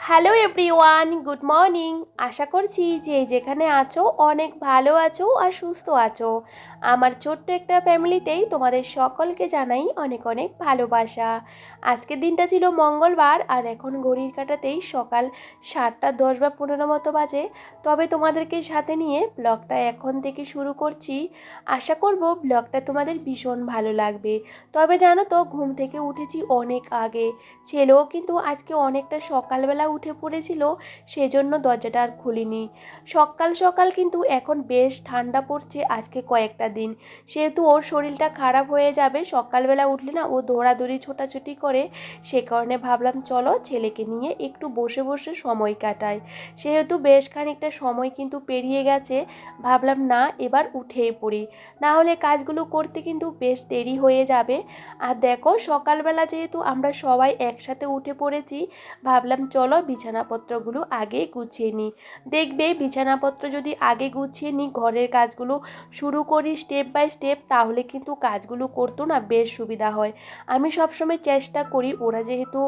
Hello everyone good morning আশা করছি যে যেখানে আছো অনেক ভালো আছো আর সুস্থ আছো। আমার ছোট্ট একটা ফ্যামিলিতেই তোমাদের সকলকে জানাই অনেক অনেক ভালোবাসা। আজকের দিনটা ছিল মঙ্গলবার আর এখন ঘড়ির কাটাতেই সকাল সাতটা দশ বা পনেরো মতো বাজে। তবে তোমাদেরকে সাথে নিয়ে ব্লগটা এখন থেকে শুরু করছি। আশা করব ব্লগটা তোমাদের ভীষণ ভালো লাগবে। তবে জানো তো, ঘুম থেকে উঠেছি অনেক আগে। ছেলেও কিন্তু আজকে অনেকটা সকালবেলা উঠে পড়েছিল, সেজন্য দরজাটা আর খুলিনি। সকাল সকাল কিন্তু এখন বেশ ঠান্ডা পড়ছে আজকে কয়েকটা দিন। সেহেতু ওর শরীরটা খারাপ হয়ে যাবে। সকালবেলা উঠলে না ও দৌড়াদৌড়ি, ছোটাছুটি করে সে কারণে ভাবলাম, চলো ছেলেকে নিয়ে একটু বসে বসে সময় কাটাই। সেহেতু বেশ খানিকটা সময় কিন্তু পেরিয়ে গেছে। ভাবলাম, না, এবার উঠেই পড়ি। না হলে কাজগুলো করতে কিন্তু বেশ দেরি হয়ে যাবে। আর দেখো, সকালবেলা যেহেতু আমরা সবাই একসাথে উঠে পড়েছি, ভাবলাম, চলো বিছানাপত্রগুলো আগে গুছিয়ে নিই। দেখবে, বিছানাপত্র যদি আগে গুছিয়ে নিই, ঘরের কাজগুলো শুরু করি স্টেপ বাই স্টেপ, তাহলে কিন্তু কাজগুলো করতো না বেশ সুবিধা হয়। আমি সবসময় চেষ্টা করি। ওরা যেহেতু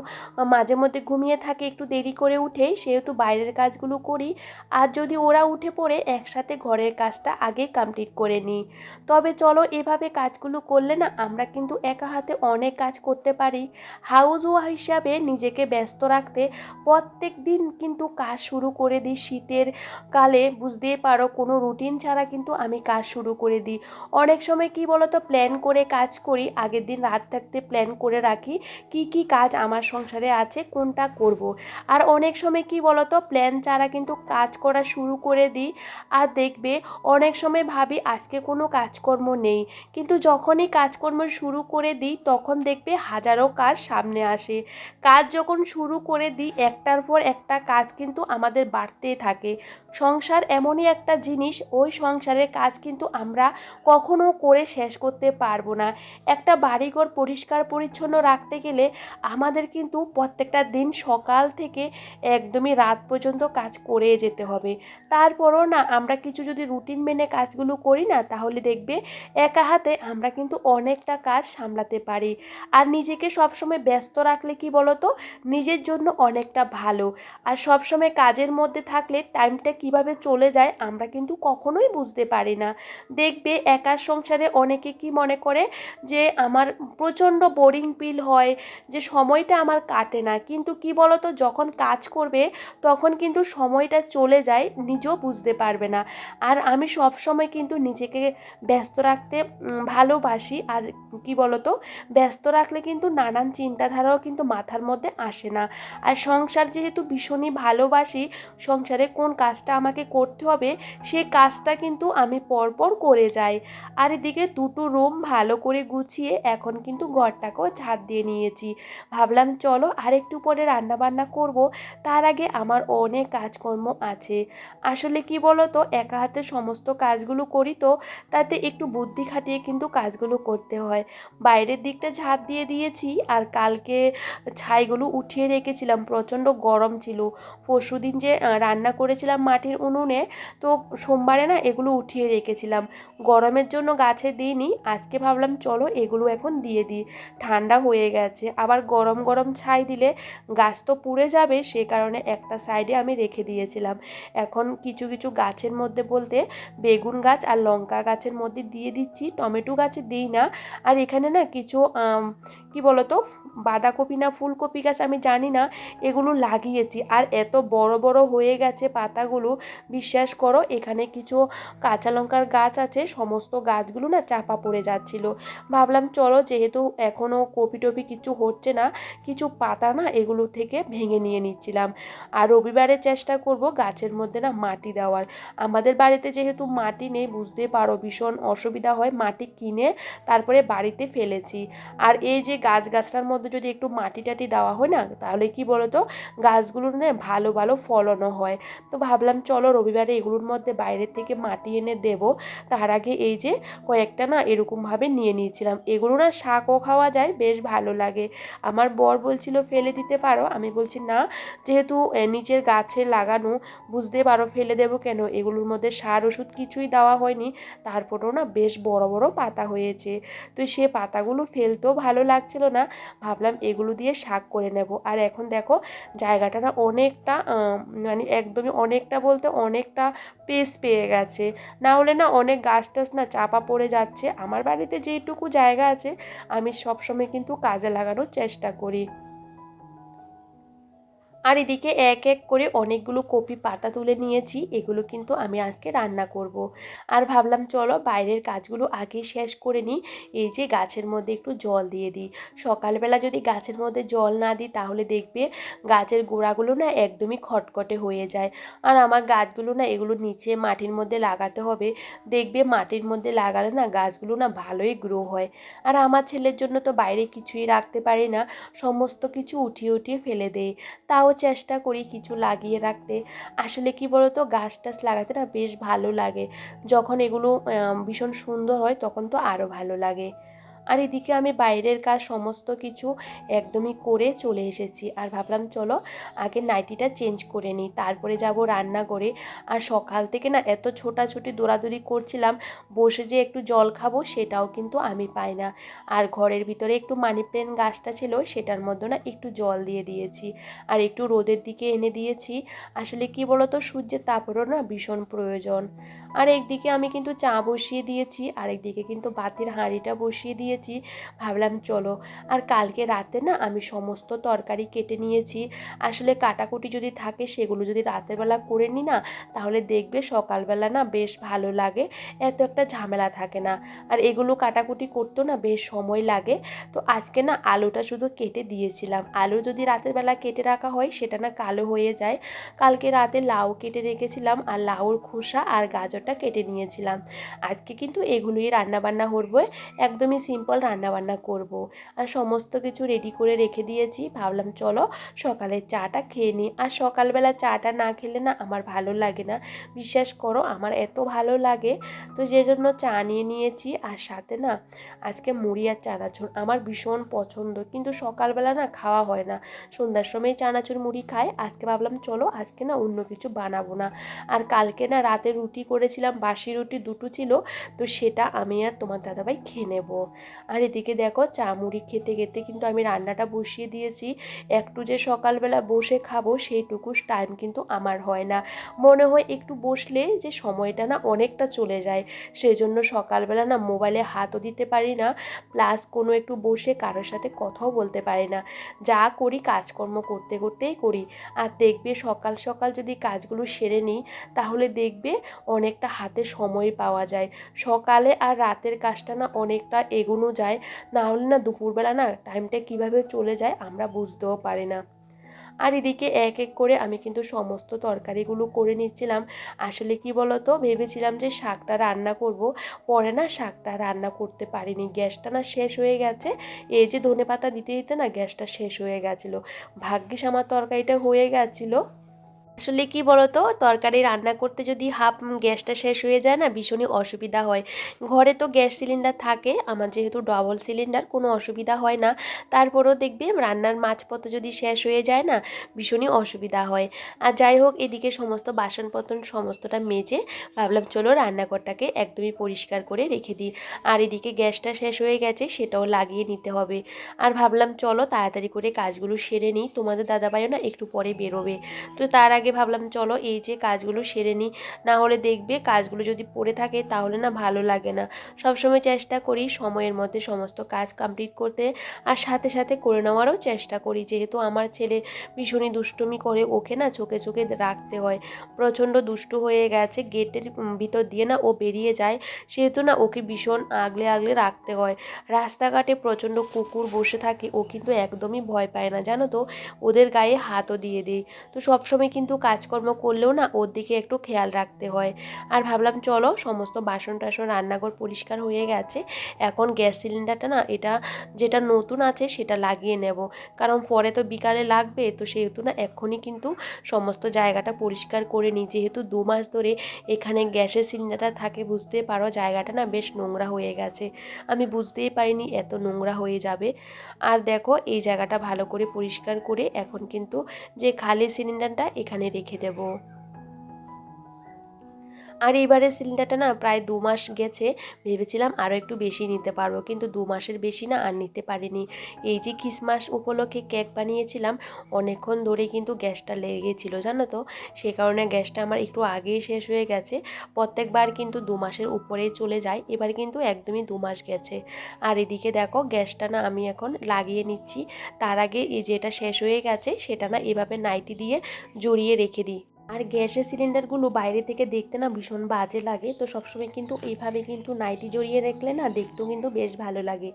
মাঝে মধ্যে ঘুমিয়ে থাকে, একটু দেরি করে উঠে, সেহেতু বাইরের কাজগুলো করি। আর যদি ওরা উঠে পড়ে, একসাথে ঘরের কাজটা আগে কমপ্লিট করে নিই। তবে চলো, এভাবে কাজগুলো করলে না, আমরা কিন্তু একা হাতে অনেক কাজ করতে পারি। হাউস ওয়া হিসাবে নিজেকে ব্যস্ত রাখতে প্রত্যেক দিন কিন্তু কাজ শুরু করে দিই শীতের কালে। বুঝতেই পারো, কোনো রুটিন ছাড়া কিন্তু আমি কাজ শুরু করে দিই। অনেক সময় কি বলতো প্ল্যান করে কাজ করি, আগের দিন রাত থাকতে প্ল্যান করে রাখি। কি কি কাজ আমার সংসারে আছে, কোনটা করব। আর অনেক সময় কি বলতো প্ল্যান ছাড়া কিন্তু কাজ করা শুরু করে দিই। আর দেখবে, অনেক সময় ভাবি, আজকে কোনো কাজকর্ম নেই। কিন্তু যখনই কাজকর্ম শুরু করে দিই, তখন দেখবে হাজারো কাজ সামনে আসে। কাজ যখন শুরু করে দিই, একটার পর একটা কাজ কিন্তু আমাদের বাড়তেই থাকে। সংসার এমনই একটা জিনিস, ওই সংসারের কাজ কিন্তু আমরা কখনো করে শেষ করতে পারব না। একটা বাড়িঘর পরিষ্কার পরিচ্ছন্ন রাখতে গেলে আমাদের কিন্তু প্রত্যেকটা দিন সকাল থেকে একদমই রাত পর্যন্ত কাজ করে যেতে হবে। তারপরও না, আমরা কিছু যদি রুটিন মেনে কাজগুলো করি না, তাহলে দেখবে একা হাতে আমরা কিন্তু অনেকটা কাজ সামলাতে পারি। আর নিজেকে সবসময় ব্যস্ত রাখলে কি বলতো? নিজের জন্য অনেকটা ভালো। আর সবসময় কাজের মধ্যে থাকলে টাইমটা কীভাবে চলে যায় আমরা কিন্তু কখনোই বুঝতে পারি না। দেখবে একার সংসারে অনেকে কি মনে করে? যে আমার প্রচণ্ড বোরিং ফিল হয়, যে সময়টা আমার কাটে না। কিন্তু কি বলতো? যখন কাজ করবে, তখন কিন্তু সময়টা চলে যায়, নিজেও বুঝতে পারবে না। আর আমি সব সময় কিন্তু নিজেকে ব্যস্ত রাখতে ভালোবাসি। আর কি বলতো? ব্যস্ত রাখলে কিন্তু নানান চিন্তাধারাও কিন্তু মাথার মধ্যে আসে না। আর সংসার যেহেতু ভীষণই ভালোবাসি, সংসারে কোন কাজটা আমাকে করতে হবে, সে কাজটা কিন্তু আমি পরপর করে যাই। আর এদিকে দুটো রুম ভালো করে গুছিয়ে এখন কিন্তু ঘরটাকেও ঝাড় দিয়ে নিয়েছি। ভাবলাম চলো আর একটু পরে রান্নাবান্না করব, তার আগে আমার অনেক কাজকর্ম আছে। আসলে কি বলো তো একা হাতে সমস্ত কাজগুলো করি তো, তাতে একটু বুদ্ধি খাটিয়ে কিন্তু কাজগুলো করতে হয়। বাইরের দিকটা ঝাড় দিয়ে দিয়েছি, আর কালকে ছাইগুলো উঠিয়ে রেখেছিলাম, প্রচণ্ড গরম ছিল। পরশু দিন যে রান্না করেছিলাম মাটির উনুনে তো সোমবারে না এগুলো উঠিয়ে রেখেছিলাম। গরমের জন্য গাছে দিইনি, আজকে ভাবলাম চলো এগুলো এখন দিয়ে দিই। ঠান্ডা হয়ে গেছে, আবার গরম গরম ছাই দিলে গাছ তো পুড়ে যাবে, সে কারণে একটা সাইডে আমি রেখে দিয়েছিলাম। এখন কিছু কিছু গাছের মধ্যে বলতে বেগুন গাছ আর লঙ্কা গাছের মধ্যে দিয়ে দিচ্ছি, টমেটো গাছে দিই না। আর এখানে না কিছু কি বলতো, বাঁধাকপি না ফুলকপি গাছ আমি জানি না, এগুলো লাগিয়েছি। আর এত বড় বড় হয়ে গেছে পাতাগুলো বিশ্বাস করো, এখানে কিছু কাঁচা লঙ্কার গাছ আছে, সমস্ত গাছগুলো না চাপা পড়ে যাচ্ছিল। ভাবলাম চলো, যেহেতু এখনও কপি টপি কিছু হচ্ছে না, কিছু পাতা না এগুলো থেকে ভেঙে নিয়ে নিচ্ছিলাম। আর রবিবারে চেষ্টা করব গাছের মধ্যে না মাটি দেওয়ার। আমাদের বাড়িতে যেহেতু মাটি নেই, বুঝতে পারো ভীষণ অসুবিধা হয়, মাটি কিনে তারপরে বাড়িতে ফেলেছি। আর এই যে গাছ, গাছটার মধ্যে যদি একটু মাটি টাটি দেওয়া হয় না, তাহলে কি বলতো? গাছগুলোর না ভালো ভালো ফলনও হয়। তো ভাবলাম চলো রবিবারে এগুলোর মধ্যে বাইরের থেকে মাটি এনে দেব। তার আগে এই যে কয়েকটা না এরকমভাবে নিয়ে নিয়েছিলাম। এগুলো না শাকও খাওয়া যায়, বেশ ভালো লাগে। আমার বর বলছিল, ফেলে দিতে পারো? আমি বলছি, না, যেহেতু নিচের গাছে লাগানো, বুঝতে পারো ফেলে দেবো কেন? এগুলোর মধ্যে সার ওষুধ কিছুই দেওয়া হয়নি। তারপরেও না বেশ বড় বড় পাতা হয়েছে। তো সে পাতাগুলো ফেলতেও ভালো লাগছিল না। ভাবলাম এগুলো দিয়ে শাক করে নেব। আর এখন দেখো, জায়গাটা না অনেকটা মানে একদমই অনেকটা বলতে অনেকটা পেস পেয়ে গেছে। না হলে না অনেক গাছ টাছ না চাপা পড়ে যাচ্ছে। আমার বাড়িতে যেইটুকু জায়গা আছে, আমি সবসময় কিন্তু কাজে লাগানোর চেষ্টা করি। আর এদিকে এক এক করে অনেকগুলো কপি পাতা তুলে নিয়েছি, এগুলো কিন্তু আমি আজকে রান্না করব। আর ভাবলাম চলো বাইরের কাজগুলো আগে শেষ করে নিই, এই যে গাছের মধ্যে একটু জল দিয়ে দিই। সকালবেলা যদি গাছের মধ্যে জল না দিই তাহলে দেখবে গাছের গোড়াগুলো না একদমই খটখটে হয়ে যায়। আর আমার গাছগুলো না এগুলো নিচে মাটির মধ্যে লাগাতে হবে, দেখবে মাটির মধ্যে লাগালে না গাছগুলো না ভালোই গ্রো হয়। আর আমার ছেলের জন্য তো বাইরে কিছুই রাখতে পারি না, সমস্ত কিছু উঠিয়ে উঠিয়ে ফেলে দেয় তাও চেষ্টা করি কিছু লাগিয়ে রাখতে। আসলে কি বলতো? গাছ টাছ লাগাতে না বেশ ভালো লাগে। যখন এগুলো ভীষণ সুন্দর হয় তখন তো আরও ভালো লাগে। আর এদিকে আমি বাইরের কাজ সমস্ত কিছু একদমই করে চলে এসেছি। আর ভাবলাম, চলো আগে নাইটিটা চেঞ্জ করে নিই, তারপরে যাব রান্না করে আর সকাল থেকে না এত ছোটাছুটি, দৌড়াদৌড়ি করছিলাম, বসে যে একটু জল খাব সেটাও কিন্তু আমি পাই না। আর ঘরের ভিতরে একটু মানি প্ল্যান্ট গাছটা ছিল, সেটার মধ্যে না একটু জল দিয়ে দিয়েছি। আর একটু রোদের দিকে এনে দিয়েছি। আসলে কি বলতো, সূর্যের তাপেরও না ভীষণ প্রয়োজন। আর একদিকে আমি কিন্তু চা বসিয়ে দিয়েছি আর একদিকে কিন্তু বাতির হাঁড়িটা বসিয়ে দিয়েছি ভাবলাম, চলো। আর কালকে রাতে না আমি সমস্ত তরকারি কেটে নিয়েছি। আসলে কাটাকুটি যদি থাকে সেগুলো যদি রাতের বেলা করে নিই না, তাহলে দেখবে সকালবেলা না বেশ ভালো লাগে। এত একটা ঝামেলা থাকে না। আর এগুলো কাটাকুটি করতেও না বেশ সময় লাগে। তো আজকে না আলুটা শুধু কেটে দিয়েছিলাম। আলু যদি রাতের বেলা কেটে রাখা হয়, সেটা না কালো হয়ে যায়। কালকে রাতে লাউ কেটে রেখেছিলাম আর লাউর খোসা আর গাজরটা কেটে নিয়েছিলাম। আজকে কিন্তু এগুলোই রান্নাবান্না করব। একদমই সিম্পল রান্নাবান্না করব। আর সমস্ত কিছু রেডি করে রেখে দিয়েছি। ভাবলাম, চলো সকালের চাটা খেয়ে নিই। আর সকালবেলা চাটা না খেলে না আমার ভালো লাগে না। বিশ্বাস করো, আমার এত ভালো লাগে। তো যে জন্য চা নিয়ে নিয়েছি। আর সাথে না, আজকে মুড়ি আর চানাচুর আমার ভীষণ পছন্দ। কিন্তু সকালবেলা না খাওয়া হয় না। সন্ধ্যার সময় চানাচুর মুড়ি খায় আজকে ভাবলাম, চলো আজকে না অন্য কিছু বানাবো না। আর কালকে না রাতে রুটি করেছিলাম, বাসি রুটি দুটো ছিল। তো সেটা আমি আর তোমার দাদাভাই খেয়ে নেব। আর এদিকে দেখো চা মুড়ি খেতে খেতে কিন্তু আমি রান্নাটা বসিয়ে দিয়েছি। একটু যে সকালবেলা বসে খাব সেইটুকু টাইম কিন্তু আমার হয় না। মনে হয় একটু বসলে যে সময়টা না অনেকটা চলে যায়। সেই জন্য সকালবেলা না মোবাইলে হাতও দিতে পারি না প্লাস কোনো একটু বসে কারোর সাথে কথাও বলতে পারি না। যা করি কাজকর্ম করতে করতেই করি। আর দেখবে সকাল সকাল যদি কাজগুলো সেরে নিই, তাহলে দেখবে অনেকটা হাতে সময় পাওয়া যায়। সকালে আর রাতের কাজটা না অনেকটা এগোনো যায়, না হলে না দুপুরবেলা না টাইমটা কীভাবে চলে যায় আমরা বুঝতেও পারি না। আর এদিকে এক এক করে আমি কিন্তু সমস্ত তরকারিগুলো করে নিচ্ছিলাম। আসলে কি বলতো? ভেবেছিলাম যে শাকটা রান্না করব, পরে না শাকটা রান্না করতে পারিনি। গ্যাসটা না শেষ হয়ে গেছে। এই যে ধনে পাতা দিতে দিতে না গ্যাসটা শেষ হয়ে গেছিল। ভাগ্যিস আমার তরকারিটা হয়ে গেছিল। আসলে কি বলতো? তরকারি রান্না করতে যদি হাফ গ্যাসটা শেষ হয়ে যায় না, ভীষণই অসুবিধা হয়। ঘরে তো গ্যাস সিলিন্ডার থাকে, আমার যেহেতু ডবল সিলিন্ডার কোনো অসুবিধা হয় না। তারপরেও দেখবে রান্নার মাছপত্র যদি শেষ হয়ে যায় না, ভীষণই অসুবিধা হয়। আর যাই হোক, এদিকে সমস্ত বাসনপত্র সমস্তটা মেজে ভাবলাম চলো রান্নাঘরটাকে একদমই পরিষ্কার করে রেখে দিই। আর এদিকে গ্যাসটা শেষ হয়ে গেছে, সেটাও লাগিয়ে নিতে হবে। আর ভাবলাম চলো তাড়াতাড়ি করে কাজগুলো সেরে নিই, তোমাদের দাদাভাইও না একটু পরে বেরোবে। তো তার আগে ভাবলাম, চলো এই যে কাজগুলো সেরে নিই। না হলে দেখবে কাজগুলো যদি পড়ে থাকে তাহলে না ভালো লাগে না। সবসময় চেষ্টা করি সময়ের মধ্যে সমস্ত কাজ কমপ্লিট করতে আর সাথে সাথে করে নেওয়ারও চেষ্টা করি। যেহেতু আমার ছেলে ভীষণই দুষ্টুমি করে, ওকে না চোখে চোখে রাখতে হয়। প্রচণ্ড দুষ্টু হয়ে গেছে, গেটের ভিতর দিয়ে না ও বেরিয়ে যায়। সেহেতু না ওকে ভীষণ আগলে আগলে রাখতে হয়। রাস্তাঘাটে প্রচণ্ড কুকুর বসে থাকে, ও কিন্তু একদমই ভয় পায় না। জানো তো? ওদের গায়ে হাতও দিয়ে দিই। তো সবসময় কিন্তু কিন্তু কাজকর্ম করলেও না ওর দিকে একটু খেয়াল রাখতে হয়। আর ভাবলাম চলো সমস্ত বাসন টাসন, রান্নাঘর পরিষ্কার হয়ে গেছে। এখন গ্যাস সিলিন্ডারটা না এটা যেটা নতুন আছে সেটা লাগিয়ে নেব। কারণ পরে তো বিকালে লাগবে, তো সেহেতু না এখনই কিন্তু সমস্ত জায়গাটা পরিষ্কার করে নিই। যেহেতু দু মাস ধরে এখানে গ্যাসের সিলিন্ডারটা থাকে, বুঝতে পারো জায়গাটা না বেশ নোংরা হয়ে গেছে। আমি বুঝতেই পারিনি এত নোংরা হয়ে যাবে। আর দেখো এই জায়গাটা ভালো করে পরিষ্কার করে এখন কিন্তু যে খালি সিলিন্ডারটা এখানে রেখে দেবো। আর এবারে সিলিন্ডারটা না প্রায় দু মাস গেছে, ভেবেছিলাম আরও একটু বেশি নিতে পারব, কিন্তু দু মাসের বেশি না আর নিতে পারিনি। এই যে খ্রিসমাস উপলক্ষে কেক বানিয়েছিলাম, অনেকক্ষণ ধরে কিন্তু গ্যাসটা লেগেছিলো জানো তো? সে কারণে গ্যাসটা আমার একটু আগেই শেষ হয়ে গেছে। প্রত্যেকবার কিন্তু দু মাসের উপরেই চলে যায়, এবার কিন্তু একদমই দু মাস গেছে। আর এদিকে দেখো গ্যাসটা না আমি এখন লাগিয়ে নিচ্ছি, তার আগে এই যেটা শেষ হয়ে গেছে, সেটা না এভাবে নাইটি দিয়ে জড়িয়ে রেখে দিই। আর গ্যাসের সিলিন্ডারগুলো বাইরে থেকে দেখতে না ভীষণ বাজে লাগে। তো সবসময় কিন্তু এইভাবে কিন্তু নাইটি জড়িয়ে রাখলে না দেখতেও কিন্তু বেশ ভালো লাগে।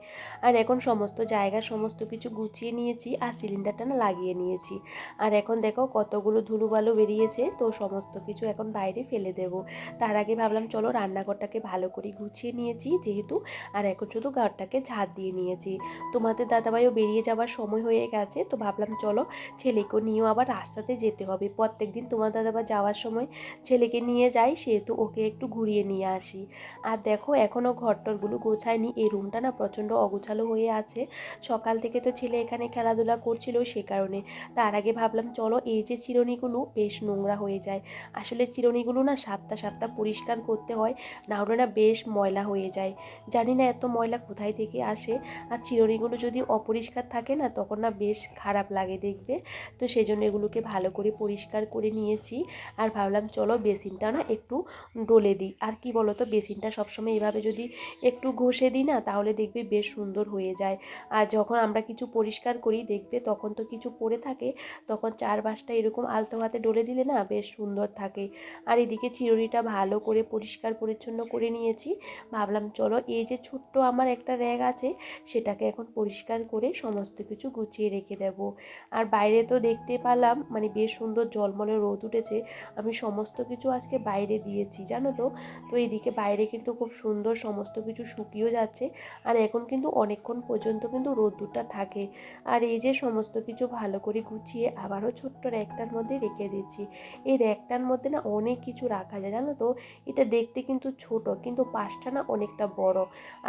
আর এখন সমস্ত জায়গা সমস্ত কিছু গুছিয়ে নিয়েছি আর সিলিন্ডারটা না লাগিয়ে নিয়েছি। আর এখন দেখো কতগুলো ধুলোবালো বেরিয়েছে, তো সমস্ত কিছু এখন বাইরে ফেলে দেব। তার আগে ভাবলাম চলো রান্নাঘরটাকে ভালো করে গুছিয়ে নিয়েছি যেহেতু, আর এখন শুধু ঘরটাকে ঝাঁট দিয়ে নিয়েছি। তোমাদের দাদাভাইও বেরিয়ে যাওয়ার সময় হয়ে গেছে, তো ভাবলাম চলো ছেলেকেও নিয়েও আবার রাস্তাতে যেতে হবে। প্রত্যেক দিন তোমার বা যাওয়ার সময় ছেলেকে নিয়ে যাই, সেহেতু ওকে একটু ঘুরিয়ে নিয়ে আসি। আর দেখো এখনও ঘরটরগুলো গোছায়নি, এই রুমটা না প্রচণ্ড অগোছালো হয়ে আছে। সকাল থেকে তো ছেলে এখানে খেলাধুলা করছিল সে কারণে। তার আগে ভাবলাম, চলো এই যে চিরুনিগুলো, বেশ নোংরা হয়ে যায়। আসলে চিরুনিগুলো না সাতটা সাতটা পরিষ্কার করতে হয়, না হলে না বেশ ময়লা হয়ে যায়। জানি না এত ময়লা কোথায় থেকে আসে। আর চিরুনিগুলো যদি অপরিষ্কার থাকে না, তখন না বেশ খারাপ লাগে দেখবে। তো সেই জন্য এগুলোকে ভালো করে পরিষ্কার করে নিয়েছি। আর ভাবলাম, চলো বেসিনটা না একটু ডলে দিই। আর কি বলো তো বেসিনটা সবসময় এভাবে যদি একটু ঘষে দিই না, তাহলে দেখবে বেশ সুন্দর হয়ে যায়। আর যখন আমরা কিছু পরিষ্কার করি, দেখবে তখন তো কিছু পড়ে থাকে, তখন চার পাঁচটা এরকম আলতো হাতে ডলে দিলে না বেশ সুন্দর থাকে। আর এদিকে চিরুনিটা ভালো করে পরিষ্কার পরিচ্ছন্ন করে নিয়েছি। ভাবলাম, চলো এই যে ছোট্ট আমার একটা র্যাগ আছে, সেটাকে এখন পরিষ্কার করে সমস্ত কিছু গুছিয়ে রেখে দেব। আর বাইরে তো দেখতে পেলাম মানে বেশ সুন্দর জলমলে রোদ উঠেছে আমি সমস্ত কিছু আজকে বাইরে দিয়েছি, জানো তো? তো এইদিকে বাইরে কিন্তু খুব সুন্দর সমস্ত কিছু শুকিয়েও যাচ্ছে, আর এখন কিন্তু অনেকক্ষণ পর্যন্ত কিন্তু রোদ্দুরটা থাকে। আর এই যে সমস্ত কিছু ভালো করে গুছিয়ে আবারও ছোট্ট র্যাকটার মধ্যে রেখে দিচ্ছি। এই র্যাকটার মধ্যে না অনেক কিছু রাখা যায়, জানো তো? এটা দেখতে কিন্তু ছোট, কিন্তু পাশটা না অনেকটা বড়।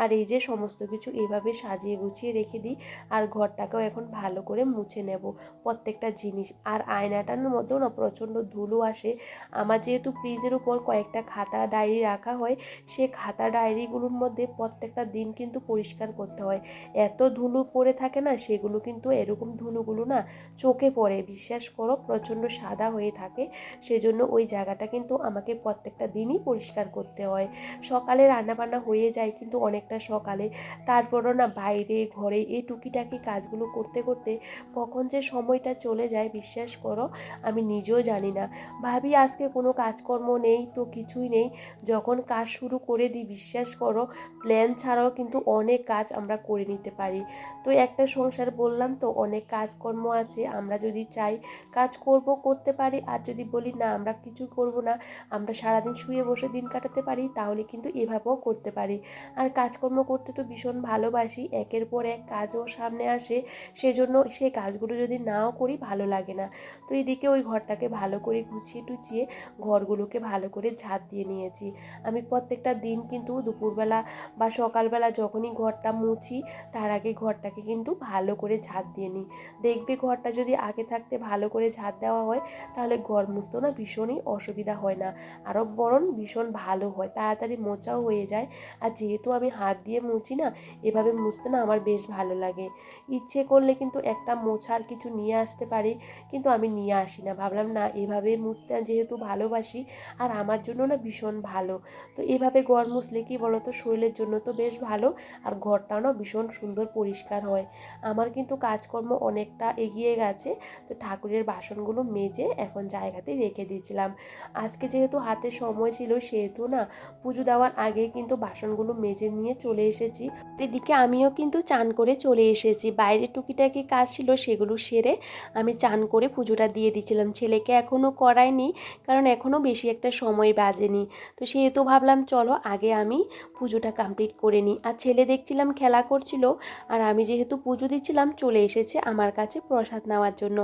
আর এই যে সমস্ত কিছু এইভাবে সাজিয়ে গুছিয়ে রেখে দিই, আর ঘরটাকেও এখন ভালো করে মুছে নেব প্রত্যেকটা জিনিস। আর আয়নাটার মধ্যেও না প্রচণ্ড ধুলো আসে। আমার যেহেতু ফ্রিজের উপর কয়েকটা খাতা ডায়েরি রাখা হয়, সে খাতা ডায়েরিগুলোর মধ্যে প্রত্যেকটা দিন কিন্তু পরিষ্কার করতে হয়। এত ধুলো পড়ে থাকে না, সেগুলো কিন্তু এরকম ধুলোগুলো না চোখে পড়ে। বিশ্বাস করো, প্রচণ্ড সাদা হয়ে থাকে। সেজন্য ওই জায়গাটা কিন্তু আমাকে প্রত্যেকটা দিনই পরিষ্কার করতে হয়। সকালে রান্নাবান্না হয়ে যায় কিন্তু অনেকটা সকালে। তারপরও না বাইরে, ঘরে এই টুকিটাকি কাজগুলো করতে করতে কখন যে সময়টা চলে যায়, বিশ্বাস করো, আমি নিজেও জানি না। ভাবি, আজকে কোনো কাজকর্ম নেই তো কিছুই নেই। যখন কাজ শুরু করে দিই, বিশ্বাস করো প্ল্যান ছাড়াও কিন্তু অনেক কাজ আমরা করে নিতে পারি। তো একটা সংসার বললাম তো, অনেক কাজকর্ম আছে, আমরা যদি চাই কাজ করব, করতে পারি। আর যদি বলি, না, আমরা কিছু করব না, আমরা সারাদিন শুয়ে বসে দিন কাটাতে পারি, তাহলে কিন্তু এভাবেও করতে পারি। আর কাজকর্ম করতে তো ভীষণ ভালোবাসি, একের পর এক কাজও সামনে আসে, সেজন্য সেই কাজগুলো যদি নাও করি, ভালো লাগে না। তো এদিকে ওই ঘরটাকে ভালো করে গুছিয়ে টুচিয়ে ঘরগুলোকে ভালো করে ঝাঁট দিয়ে নিয়েছি। আমি প্রত্যেকটা দিন কিন্তু দুপুরবেলা বা সকালবেলা যখনই ঘরটা মুছি, তার আগে ঘরটাকে কিন্তু ভালো করে ঝাঁট দিয়ে নিই। দেখবে ঘরটা যদি আগে থাকতে ভালো করে ঝাঁট দেওয়া হয়, তাহলে ঘর মুছতেও না ভীষণই অসুবিধা হয় না। আরও বরং ভীষণ ভালো হয়, তাড়াতাড়ি মোচাও হয়ে যায়। আর যেহেতু আমি হাত দিয়ে মুছি না, এভাবে মুছতে না আমার বেশ ভালো লাগে। ইচ্ছে করলে কিন্তু একটা মোছার কিছু নিয়ে আসতে পারি, কিন্তু আমি নিয়ে আসি না। ভাবলাম, না, এভাবে মুছতে যেহেতু ভালোবাসি, আর আমার জন্য না ভীষণ ভালো। তো এভাবে ঘর মুছলে কি বলতো? শরীরের জন্য তো বেশ ভালো, আর ঘরটাও না ভীষণ সুন্দর পরিষ্কার হয়। আমার কিন্তু কাজকর্ম অনেকটা এগিয়ে গেছে, তো ঠাকুরের বাসনগুলো মেজে এখন জায়গাতে রেখে দিয়েছিলাম। আজকে যেহেতু হাতে সময় ছিল, সেহেতু না পুজো দেওয়ার আগে কিন্তু বাসনগুলো মেজে নিয়ে চলে এসেছি। এদিকে আমিও কিন্তু চান করে চলে এসেছি। বাইরে টুকিটাকি কাজ ছিল, সেগুলো সেরে আমি চান করে পুজোটা দিয়ে দিয়েছিলাম। ছেলেকে এখনও করাইনি, কারণ এখনও বেশি একটা সময় বাজেনি। তো সেহেতু ভাবলাম, চলো আগে আমি পুজোটা কমপ্লিট করে নিই। আর ছেলে দেখছিলাম খেলা করছিল, আর আমি যেহেতু পুজো দিচ্ছিলাম, চলে এসেছে আমার কাছে প্রসাদ নেওয়ার জন্য।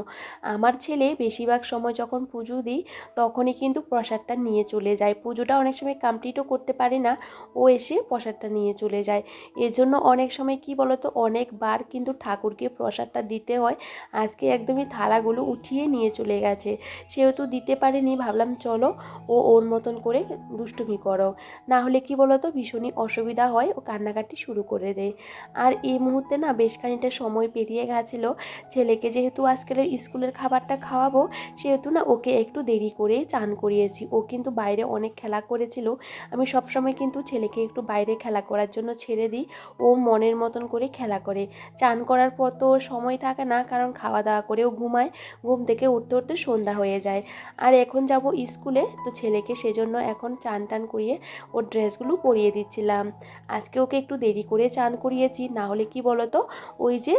আমার ছেলে বেশিরভাগ সময় যখন পুজো দিই, তখনই কিন্তু প্রসাদটা নিয়ে চলে যায়। পুজোটা অনেক সময় কমপ্লিটও করতে পারে না, ও এসে প্রসাদটা নিয়ে চলে যায়। এজন্য অনেক সময় কি বলতো, অনেকবার কিন্তু ঠাকুরকে প্রসাদটা দিতে হয়। আজকে একদমই থালাগুলো উঠিয়ে নিয়ে চলে গেছে। সেহেতু দিতে পারেনি, ভাবলাম চলো ও ওর মতন করে দুষ্টুমি করো। না হলে কি বলতো, ভীষণই অসুবিধা হয় ও কান্নাকাটি শুরু করে দেয়। আর এই মুহূর্তে না বেশ খানিকটা সময় পেরিয়ে গেছিল। ছেলেকে যেহেতু আজকের স্কুলের খাবারটা খাওয়াবো, সেহেতু না ওকে একটু দেরি করে চান করিয়েছি। ও কিন্তু বাইরে অনেক খেলা করেছিল। আমি সবসময় কিন্তু ছেলেকে একটু বাইরে খেলা করার জন্য ছেড়ে দিই। ও মনের মতন করে খেলা করে। চান করার পর তো সময় থাকে না, কারণ খাওয়া দাওয়া করেও ঘুমায়। ঘুম থেকে উঠতে উঠতে সন্ধ্যা হয়ে যায়। আর এখন যাব স্কুলে। তো ছেলেকে সেজন্য এখন চান টান করিয়ে ওর ড্রেসগুলো পরিয়ে দিচ্ছিলাম। আজকে ওকে একটু দেরি করে চান করিয়েছি, না হলে কি বলতো? ওই যে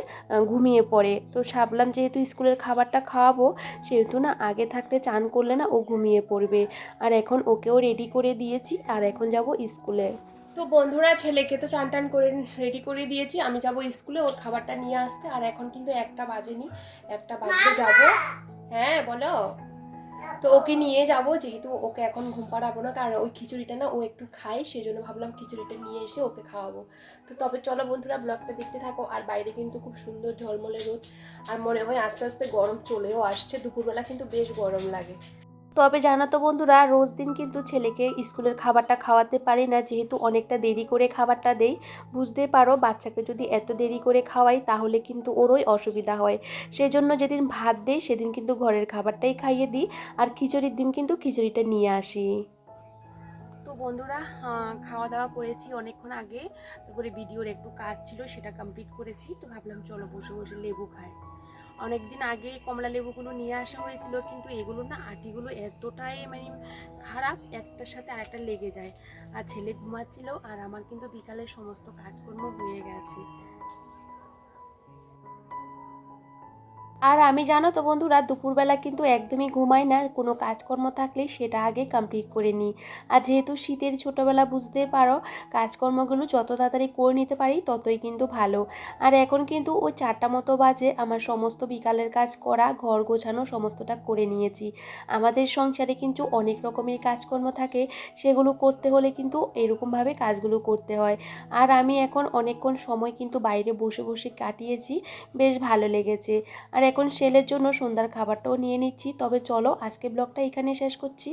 ঘুমিয়ে পড়ে। তো ভাবলাম যেহেতু স্কুলের খাবারটা খাওয়াবো, সেহেতু না আগে থাকতে চান করলে না ও ঘুমিয়ে পড়বে। আর এখন ওকেও রেডি করে দিয়েছি, আর এখন যাব স্কুলে। তো বন্ধুরা, ছেলেকে তো চান টান করে রেডি করে দিয়েছি। আমি যাব স্কুলে ওর খাবারটা নিয়ে আসতে। আর এখন কিন্তু একটা বাজেনি, একটা বাজতে যাব। হ্যাঁ বলো। তো ওকে নিয়ে যাব, যেহেতু ওকে এখন ঘুম পাড়াবো না, কারণ ওই খিচুড়িটা না ও একটু খায়, সেজন্য ভাবলাম খিচুড়িটা নিয়ে এসে ওকে খাওয়াবো। তো তবে চলো বন্ধুরা, ব্লগটা দেখতে থাকো, আর বাইরে কিন্তু খুব সুন্দর ঝলমলে রোদ, আর মনে হয় আস্তে আস্তে গরম চলেও আসছে, দুপুরবেলা কিন্তু বেশ গরম লাগে। তবে জানো তো বন্ধুরা, রোজ দিন কিন্তু ছেলেকে স্কুলের খাবারটা খাওয়াতে পারি না। যেহেতু অনেকটা দেরি করে খাবারটা দেই, বুঝতে পারো বাচ্চাকে যদি এত দেরি করে খাওয়াই তাহলে কিন্তু ওরই অসুবিধা হয়। সেই জন্য যেদিন ভাত দেই সেদিন কিন্তু ঘরের খাবারটাই খাইয়ে দিই আর খিচুড়ির দিন কিন্তু খিচুড়িটা নিয়ে আসি। তো বন্ধুরা খাওয়া দাওয়া করেছি অনেকক্ষণ আগে। তারপরে ভিডিওর একটু কাজ ছিল সেটা কমপ্লিট করেছি। তো ভাবলাম চলো বসে বসে লেবু খাই। অনেকদিন আগে কমলা লেবুগুলো নিয়ে আসা হয়েছিল, কিন্তু এগুলো না আটিগুলো এতটাই মানে খারাপ, একটার সাথে আরেকটা লেগে যায়। আর ছেলে ঘুমাচ্ছিল আর আমার কিন্তু বিকালে সমস্ত কাজকর্ম হয়ে গেছে। আর আমি জানো তো বন্ধুরা, দুপুরবেলা কিন্তু একদমই ঘুমাই না, কোনো কাজকর্ম থাকলে সেটা আগে কমপ্লিট করে নিই। আর যেহেতু শীতের ছোটোবেলা বুঝতে পারো, কাজকর্মগুলো যত তাড়াতাড়ি করে নিতে পারি ততই কিন্তু ভালো। আর এখন কিন্তু ওই চারটা মতো বাজে, আমার সমস্ত বিকালের কাজ করা, ঘর গোছানো সমস্তটা করে নিয়েছি। আমাদের সংসারে কিন্তু অনেক রকমের কাজকর্ম থাকে, সেগুলো করতে হলে কিন্তু এরকমভাবে কাজগুলো করতে হয়। আর আমি এখন অনেকক্ষণ সময় কিন্তু বাইরে বসে বসে কাটিয়েছি, বেশ ভালো লেগেছে। এখন সেলের জন্য সন্ধ্যার খাবারটাও নিয়ে নিচ্ছি। তবে চলো আজকে ব্লগটা এখানে শেষ করছি।